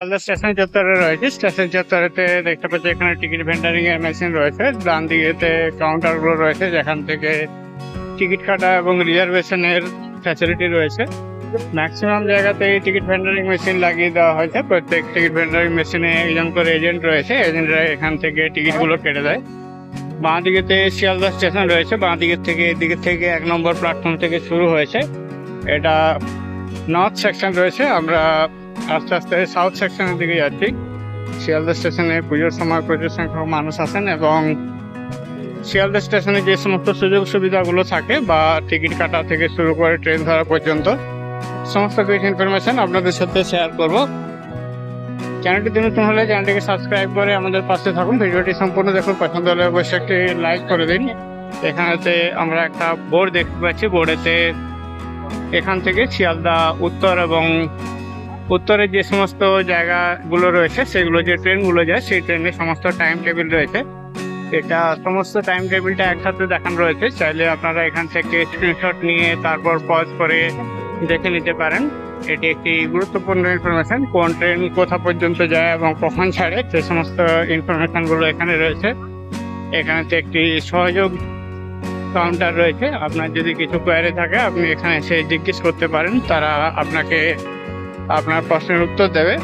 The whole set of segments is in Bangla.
শিয়ালদা স্টেশন চত্বরে রয়েছে। স্টেশন চত্বরেতে দেখতে পাচ্ছি এখানে টিকিট ভেন্ডারিং এর মেশিন রয়েছে। ডান দিকেতে কাউন্টারগুলো রয়েছে, যেখান থেকে টিকিট কাটা এবং রিজার্ভেশনের ফ্যাসিলিটি রয়েছে। ম্যাক্সিমাম জায়গাতেই টিকিট ভেন্ডারিং মেশিন লাগিয়ে দেওয়া হয়েছে। প্রত্যেক টিকিট ভেন্ডারিং মেশিনে একজন করে এজেন্ট রয়েছে। এজেন্টরা এখান থেকে টিকিটগুলো কেটে দেয়। বাঁ দিকেতে শিয়ালদা স্টেশন রয়েছে। বাঁ দিকের থেকে এদিকে থেকে এক নম্বর প্ল্যাটফর্ম থেকে শুরু হয়েছে। এটা নর্থ সেকশন রয়েছে। আমরা আস্তে আস্তে সাউথ সেকশনের দিকে যাচ্ছি। শিয়ালদা স্টেশনে পুজোর সময় প্রচুর সংখ্যক মানুষ আসেন এবং শিয়ালদা স্টেশনে যে সমস্ত সুযোগ সুবিধাগুলো থাকে বা টিকিট কাটা থেকে শুরু করে ট্রেন ধরা পর্যন্ত, সমস্ত কিছু ইনফরমেশন আপনাদের সাথে শেয়ার করব। চ্যানেলটি নতুন হলে চ্যানেলটিকে সাবস্ক্রাইব করে আমাদের পাশে থাকুন। ভিডিওটি সম্পূর্ণ দেখুন। পছন্দ হলে অবশ্যই একটি লাইক করে দিন। এখানেতে আমরা একটা বোর্ড দেখতে পাচ্ছি। বোর্ডেতে এখান থেকে শিয়ালদা, উত্তর এবং উত্তরের যে সমস্ত জায়গাগুলো রয়েছে, সেগুলো যে ট্রেনগুলো যায়, সেই ট্রেনের সমস্ত টাইম টেবিল রয়েছে। এটা সমস্ত টাইম টেবিলটা একসাথে দেখানো রয়েছে। চাইলে আপনারা এখান থেকে স্ক্রিনশট নিয়ে তারপর পজ করে দেখে নিতে পারেন। এটি একটি গুরুত্বপূর্ণ ইনফরমেশন কোন ট্রেন কোথা পর্যন্ত যায় এবং কখন ছাড়ে, সে সমস্ত ইনফরমেশনগুলো এখানে রয়েছে। এখানেতে একটি সহযোগ কাউন্টার রয়েছে। আপনার যদি কিছু কোয়ারি থাকে, আপনি এখানে এসে জিজ্ঞেস করতে পারেন। তারা আপনাকে আপনার প্রশ্নের উত্তর দেবে।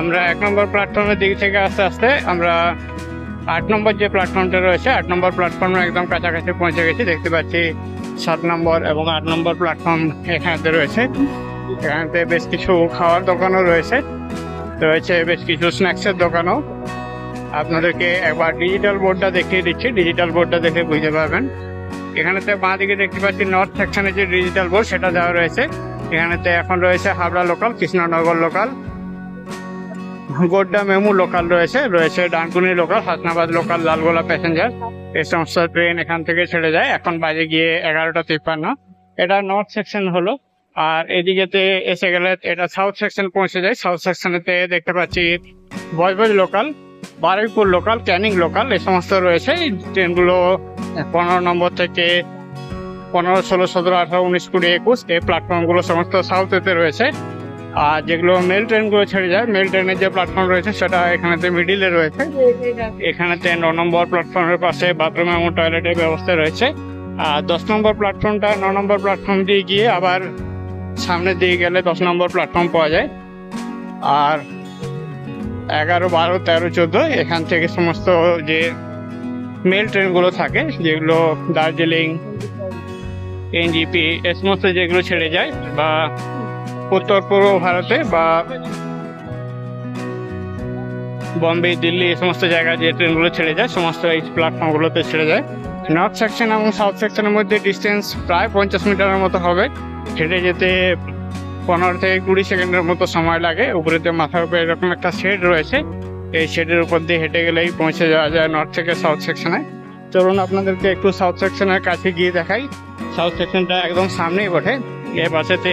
আমরা এক নম্বর প্ল্যাটফর্মের দিক থেকে আস্তে আস্তে আমরা আট নম্বর যে প্ল্যাটফর্মটা রয়েছে, আট নম্বর প্ল্যাটফর্মের একদম কাছাকাছি পৌঁছে গেছি। দেখতে পাচ্ছি সাত নম্বর এবং আট নম্বর প্ল্যাটফর্ম এখানেতে রয়েছে। এখানেতে বেশ কিছু খাওয়ার দোকানও রয়েছে। রয়েছে বেশ কিছু স্ন্যাক্সের দোকানও। আপনাদেরকে একবার ডিজিটাল বোর্ডটা দেখিয়ে দিচ্ছি। ডিজিটাল বোর্ডটা দেখে বুঝতে পারবেন। এখানেতে বাঁ দিকে দেখতে পাচ্ছি নর্থ সেকশনে যে ডিজিটাল বোর্ড সেটা দেওয়া রয়েছে। এখানেতে এখন রয়েছে Habra local Krishnanagar local Godda MEMU local রয়েছে রয়েছে Dankuni local Hasnabad local Lalgola passenger এই সমস্ত ট্রেন এখান থেকে ছেড়ে যায়। এখন বাজে গিয়ে এগারোটা তিপ্পান্ন। এটা নর্থ সেকশন হলো। আর এদিকেতে এসে গেলে এটা সাউথ সেকশন পৌঁছে যায়। সাউথ সেকশনেতে দেখতে পাচ্ছি Budge Budge local Baruipur local Canning local এই সমস্ত রয়েছে। ট্রেনগুলো পনেরো নম্বর থেকে পনেরো, ষোলো, সতেরো, আঠারো, উনিশ, কুড়ি, একুশ এই প্ল্যাটফর্মগুলো সমস্ত সাউথেতে রয়েছে। আর যেগুলো মেল ট্রেনগুলো ছেড়ে যায় মেল ট্রেনের যে প্ল্যাটফর্ম রয়েছে সেটা এখানেতে মিডিলে রয়েছে। এখানেতে ন নম্বর প্ল্যাটফর্মের পাশে বাথরুম এবং টয়লেটের ব্যবস্থা রয়েছে। আর দশ নম্বর প্ল্যাটফর্মটা ন নম্বর প্ল্যাটফর্ম দিয়ে গিয়ে আবার সামনের দিকে গেলে দশ নম্বর প্ল্যাটফর্ম পাওয়া যায়। আর এগারো, বারো, তেরো, চোদ্দ এখান থেকে সমস্ত যে মেল ট্রেনগুলো থাকে, যেগুলো দার্জিলিং এনজিপি এ সমস্ত যেগুলো ছেড়ে যায় বা উত্তর পূর্ব ভারতে বা বম্বে, দিল্লি এই সমস্ত জায়গায় যে ট্রেনগুলো ছেড়ে যায়, সমস্ত এই প্ল্যাটফর্মগুলোতে ছেড়ে যায়। নর্থ সেকশন এবং সাউথ সেকশনের মধ্যে ডিস্টেন্স প্রায় পঞ্চাশ মিটারের মতো হবে। হেঁটে যেতে পনেরো থেকে কুড়ি সেকেন্ডের মতো সময় লাগে। উপরেতে মাথার উপরে এরকম একটা শেড রয়েছে। এই শেডের উপর দিয়ে হেঁটে গেলেই পৌঁছে যাওয়া যায় নর্থ থেকে সাউথ সেকশনে চলুন আপনাদেরকে একটু সাউথ সেকশনের কাছে গিয়ে দেখাই। সাউথ সেকশনটা একদম সামনেই বটে। এর পাশেতে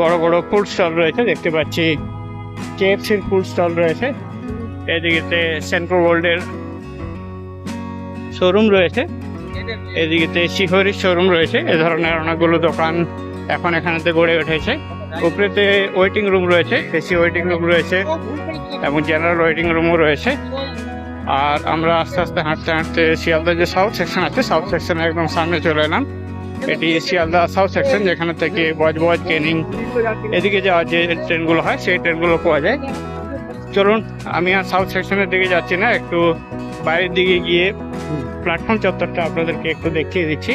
বড় বড় ফুড স্টল রয়েছে, দেখতে পাচ্ছি কেএফসির ফুড স্টল রয়েছে। এদিকেতে সেন্ট্রাল গোল্ডের শোরুম রয়েছে। এদিকেতে শিহরির শোরুম রয়েছে, এ ধরনের অনেকগুলো দোকান এখন এখানেতে গড়ে উঠেছে। উপরেতে ওয়েটিং রুম রয়েছে এসি ওয়েটিং রুম রয়েছে এবং জেনারেল ওয়েটিং রুমও রয়েছে। আর আমরা আস্তে আস্তে হাঁটতে হাঁটতে শিয়ালদা যে সাউথ সেকশন আছে, সাউথ সেকশনের একদম সামনে চলে এলাম। এটি শিয়ালদা সাউথ সেকশন যেখানে থেকে বজবজ কেনিং এদিকে যাওয়ার যে ট্রেনগুলো হয়, সেই ট্রেনগুলো পাওয়া যায়। চলুন, আমি আর সাউথ সেকশনের দিকে যাচ্ছি না, একটু বাইরের দিকে গিয়ে প্ল্যাটফর্ম চত্বরটা আপনাদেরকে একটু দেখিয়ে দিচ্ছি।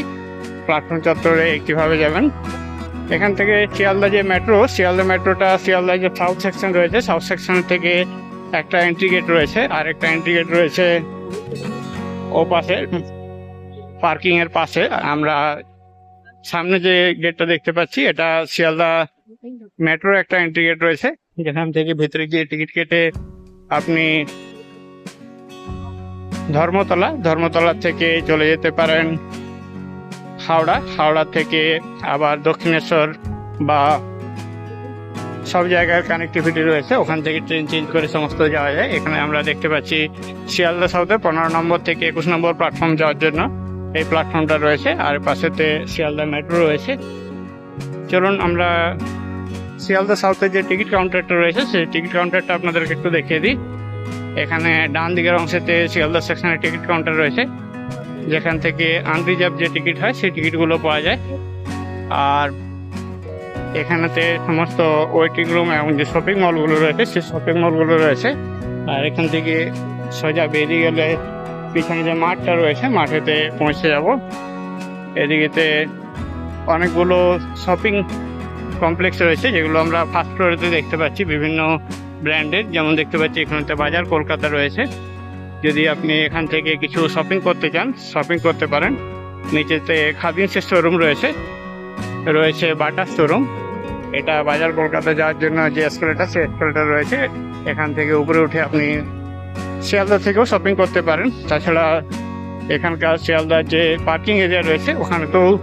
প্ল্যাটফর্ম চত্বরে কীভাবে যাবেন? এখান থেকে শিয়ালদা যে মেট্রো শিয়ালদা মেট্রোটা শিয়ালদা যে সাউথ সেকশন রয়েছে সাউথ সেকশন থেকে একটা এন্ট্রি গেট রয়েছে, আর একটা এন্ট্রি গেট রয়েছে ও পাশে পার্কিং এর পাশে। আমরা সামনে যে গেটটা দেখতে পাচ্ছি, এটা শিয়ালদা মেট্রোর একটা এন্ট্রি গেট রয়েছে। যেখান থেকে ভেতরে গিয়ে টিকিট কেটে আপনি ধর্মতলা ধর্মতলা থেকে চলে যেতে পারেন হাওড়া। হাওড়া থেকে আবার দক্ষিণেশ্বর বা সব জায়গার কানেক্টিভিটি রয়েছে। ওখান থেকে ট্রেন চেঞ্জ করে সমস্ত যাওয়া যায়। এখানে আমরা দেখতে পাচ্ছি শিয়ালদা সাউথে পনেরো নম্বর থেকে একুশ নম্বর প্ল্যাটফর্ম যাওয়ার জন্য। এই প্ল্যাটফর্মটা রয়েছে, আর পাশেতে শিয়ালদা মেট্রো রয়েছে। চলুন আমরা শিয়ালদা সাউথের যে টিকিট কাউন্টারটা রয়েছে, সেই টিকিট কাউন্টারটা আপনাদেরকে একটু দেখিয়ে দিই। এখানে ডান দিকের অংশেতে শিয়ালদা সেকশনের টিকিট কাউন্টার রয়েছে, যেখান থেকে আনরিজার্ভ যে টিকিট হয়, সেই টিকিটগুলো পাওয়া যায়। আর এখানেতে সমস্ত ওয়েটিং রুম এবং যে শপিং মলগুলো রয়েছে, সেই শপিং মলগুলো রয়েছে। আর এখান থেকে সোজা বেরিয়ে গেলে পিছনে যে মাঠটা রয়েছে, মাঠেতে পৌঁছে যাব। এদিকেতে অনেকগুলো শপিং কমপ্লেক্স রয়েছে, যেগুলো আমরা ফার্স্ট ফ্লোরেতে দেখতে পাচ্ছি, বিভিন্ন ব্র্যান্ডের। যেমন দেখতে পাচ্ছি, এখানেতে বাজার, কলকাতা রয়েছে। যদি আপনি এখান থেকে কিছু শপিং করতে চান, শপিং করতে পারেন। নিচেতে খাদিমসের শোরুম রয়েছে রয়েছে বাটার শোরুম। এটা বাজার কলকাতা যাওয়ার জন্য যে এসকেলেটার সে এসকেলেটার রয়েছে। এখান থেকে উপরে উঠে আপনি শিয়ালদা থেকেও শপিং করতে পারেন। তাছাড়া এখানকার শিয়ালদার যে পার্কিং এরিয়া রয়েছে, ওখানে তো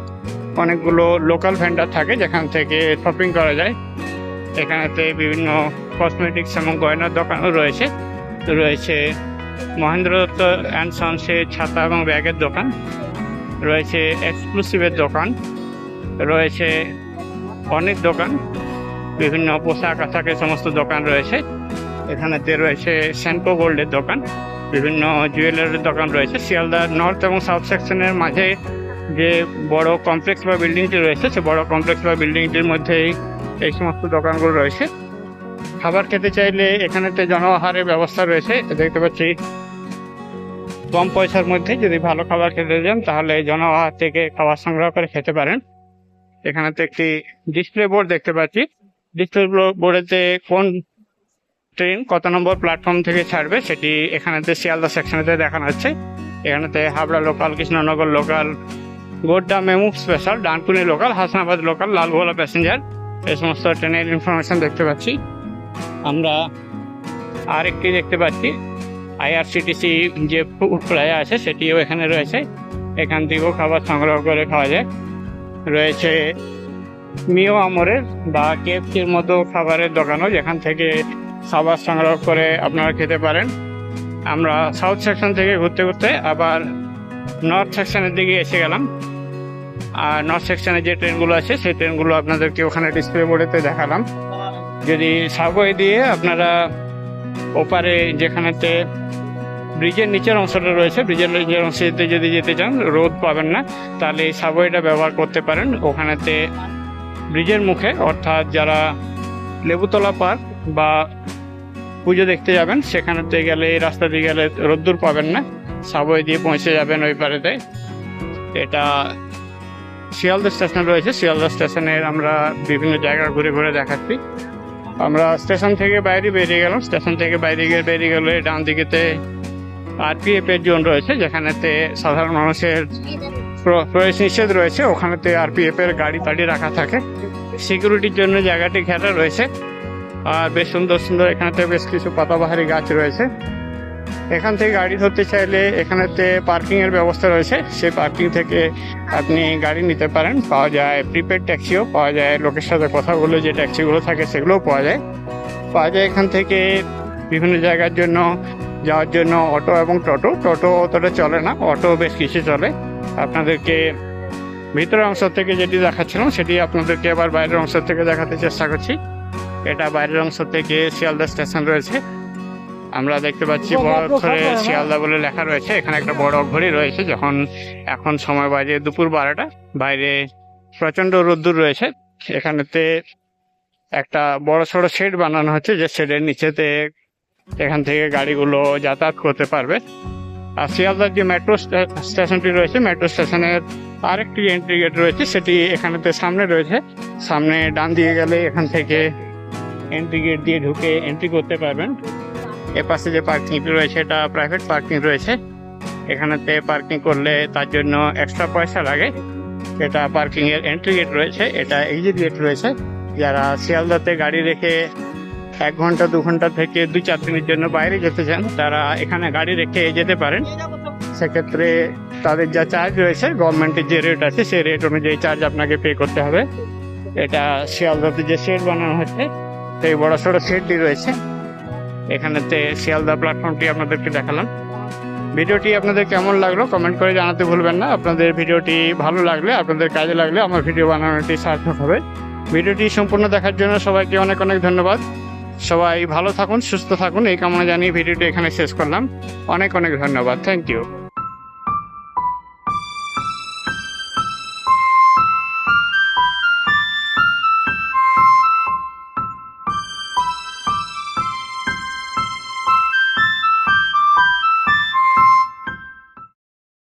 অনেকগুলো লোকাল ভেন্ডার থাকে যেখান থেকে শপিং করা যায়। এখানেতে বিভিন্ন কসমেটিক্স এবং গয়নার দোকানও রয়েছে। রয়েছে মহেন্দ্র দত্ত অ্যান্ড সন্সের ছাতা এবং ব্যাগের দোকান। রয়েছে এক্সক্লুসিভের দোকান। রয়েছে অনেক দোকান। বিভিন্ন পোশাক আশাকের সমস্ত দোকান রয়েছে। এখানেতে রয়েছে সেন্টো গোল্ডের দোকান, বিভিন্ন জুয়েলারির দোকান রয়েছে। শিয়ালদা নর্থ এবং সাউথ সেকশনের মাঝে যে বড় কমপ্লেক্স বা বিল্ডিংটি রয়েছে, সে বড় কমপ্লেক্স বা বিল্ডিংটির মধ্যেই এই সমস্ত দোকানগুলো রয়েছে। খাবার খেতে চাইলে এখানেতে জনআহারের ব্যবস্থা রয়েছে। দেখতে পাচ্ছি, কম পয়সার মধ্যে যদি ভালো খাবার খেতে যান, তাহলে জনআহার থেকে খাবার সংগ্রহ করে খেতে পারেন। এখানেতে একটি ডিসপ্লে বোর্ড দেখতে পাচ্ছি। ডিসপ্লে বোর্ডেতে কোন ট্রেন কত নম্বর প্ল্যাটফর্ম থেকে ছাড়বে সেটি এখানেতে শিয়ালদা সেকশনেতে দেখানো হচ্ছে। এখানেতে Habra local Krishnanagar local Godda MEMU special Dankuni local Hasnabad local Lalgola passenger এই সমস্ত ট্রেনের ইনফরমেশন দেখতে পাচ্ছি। আমরা আরেকটি দেখতে পাচ্ছি। আইআরসিটিসি যে ফুড প্লাজা আছে সেটিও এখানে রয়েছে। এখান থেকেও খাবার সংগ্রহ করে খাওয়া যায়। রয়েছে মিও আমরের বা কেএফসির মতো খাবারের দোকানও যেখান থেকে খাবার সংগ্রহ করে আপনারা খেতে পারেন। আমরা সাউথ সেকশন থেকে ঘুরতে ঘুরতে আবার নর্থ সেকশনের দিকে এসে গেলাম। আর নর্থ সেকশনে যে ট্রেনগুলো আছে, সেই ট্রেনগুলো আপনাদেরকে ওখানে ডিসপ্লে বোর্ডেতে দেখালাম। যদি সাবওয়ে দিয়ে আপনারা ওপারে যেখানেতে ব্রিজের নিচের অংশটা রয়েছে, ব্রিজের নিচের অংশতে যদি যেতে চান, রোদ পাবেন না, তাহলে এই সাবওয়েটা ব্যবহার করতে পারেন। ওখানেতে ব্রিজের মুখে, অর্থাৎ যারা লেবুতলা পার্ক বা পুজো দেখতে যাবেন, সেখানেতে গেলে এই রাস্তা দিয়ে গেলে রোদ্দুর পাবেন না, সাবওয়ে দিয়ে পৌঁছে যাবেন ওই পারেতে। এটা শিয়ালদা স্টেশন রয়েছে, শিয়ালদা স্টেশনের আমরা বিভিন্ন জায়গা ঘুরে ঘুরে দেখাচ্ছি। আমরা স্টেশন থেকে বাইরে বেরিয়ে গেলাম, স্টেশন থেকে বাইরে গিয়ে বেরিয়ে গেলে ডান দিকেতে আরপিএফ এর জোন রয়েছে, যেখানেতে সাধারণ মানুষের প্র- প্রবেশ নিষেধ রয়েছে, ওখানেতে আরপিএফ এর গাড়ি টাড়ি রাখা থাকে। সিকিউরিটির জন্য জায়গাটি ঘেরা রয়েছে। আর বেশ সুন্দর সুন্দর এখানেতে বেশ কিছু পাতাবাহারি গাছ রয়েছে। এখান থেকে গাড়ি ধরতে চাইলে এখানেতে পার্কিং এর ব্যবস্থা রয়েছে। সেই পার্কিং থেকে আপনি গাড়ি নিতে পারেন। পাওয়া যায় প্রিপেড ট্যাক্সিও পাওয়া যায় লোকের সাথে কথা বলে যে ট্যাক্সিগুলো থাকে সেগুলোও পাওয়া যায়। পাওয়া যায় এখান থেকে বিভিন্ন জায়গার জন্য, যাওয়ার জন্য অটো এবং টোটো। টোটো অতটা চলে না অটো বেশ কিছু চলে। আপনাদেরকে ভিতরের অংশ থেকে যেটি দেখাচ্ছিলাম, সেটি আপনাদেরকে আবার বাইরের অংশ থেকে দেখাতে চেষ্টা করছি। এটা বাইরের অংশ থেকে শিয়ালদা স্টেশন রয়েছে। আমরা দেখতে পাচ্ছি বড় অক্ষরে শিয়ালদা বলে লেখা রয়েছে। এখানে একটা বড় ঘড়ি রয়েছে যখন এখন সময় বাজে দুপুর বারোটা। বাইরে প্রচণ্ড রোদ্দুর রয়েছে। এখানেতে একটা বড় সড়ো শেড বানানো হচ্ছে যে শেডের নিচেতে এখান থেকে গাড়িগুলো যাতায়াত করতে পারবে। আর শিয়ালদার যে মেট্রো স্টেশনটি রয়েছে মেট্রো স্টেশনের আরেকটি এন্ট্রি গেট রয়েছে সেটি এখানেতে সামনে রয়েছে। সামনে ডান দিয়ে গেলে এখান থেকে এন্ট্রি গেট দিয়ে ঢুকে এন্ট্রি করতে পারবেন। এপাশে যে পার্কিংটি রয়েছে, এটা প্রাইভেট পার্কিং রয়েছে। এখানেতে পার্কিং করলে তার জন্য এক্সট্রা পয়সা লাগে। এটা পার্কিং এর এন্ট্রি গেট রয়েছে, এটা এক্সিট গেট রয়েছে। যারা শিয়ালদাতে গাড়ি রেখে এক ঘণ্টা, দু ঘণ্টা থেকে দু চার দিনের জন্য বাইরে যেতে চান, তারা এখানে গাড়ি রেখে যেতে পারেন। সেক্ষেত্রে তাদের যা চার্জ রয়েছে গভর্নমেন্টের যে রেট আছে, সেই রেট অনুযায়ী চার্জ আপনাকে পে করতে হবে। এটা শিয়ালদাতে যে শেড বানানো হচ্ছে সেই বড় সড়ো শেডটি রয়েছে। এখানেতে শিয়ালদা প্ল্যাটফর্মটি আপনাদেরকে দেখালাম। ভিডিওটি আপনাদের কেমন লাগল কমেন্ট করে জানাতে ভুলবেন না। আপনাদের ভিডিওটি ভালো লাগলে, আপনাদের কাজে লাগলে আমার ভিডিও বানানোটি সার্থক হবে। ভিডিওটি সম্পূর্ণ দেখার জন্য সবাইকে অনেক অনেক ধন্যবাদ। সবাই ভালো থাকুন, সুস্থ থাকুন। এই কামনা জানিয়ে ভিডিওটি এখানে শেষ করলাম। অনেক অনেক ধন্যবাদ। Thank you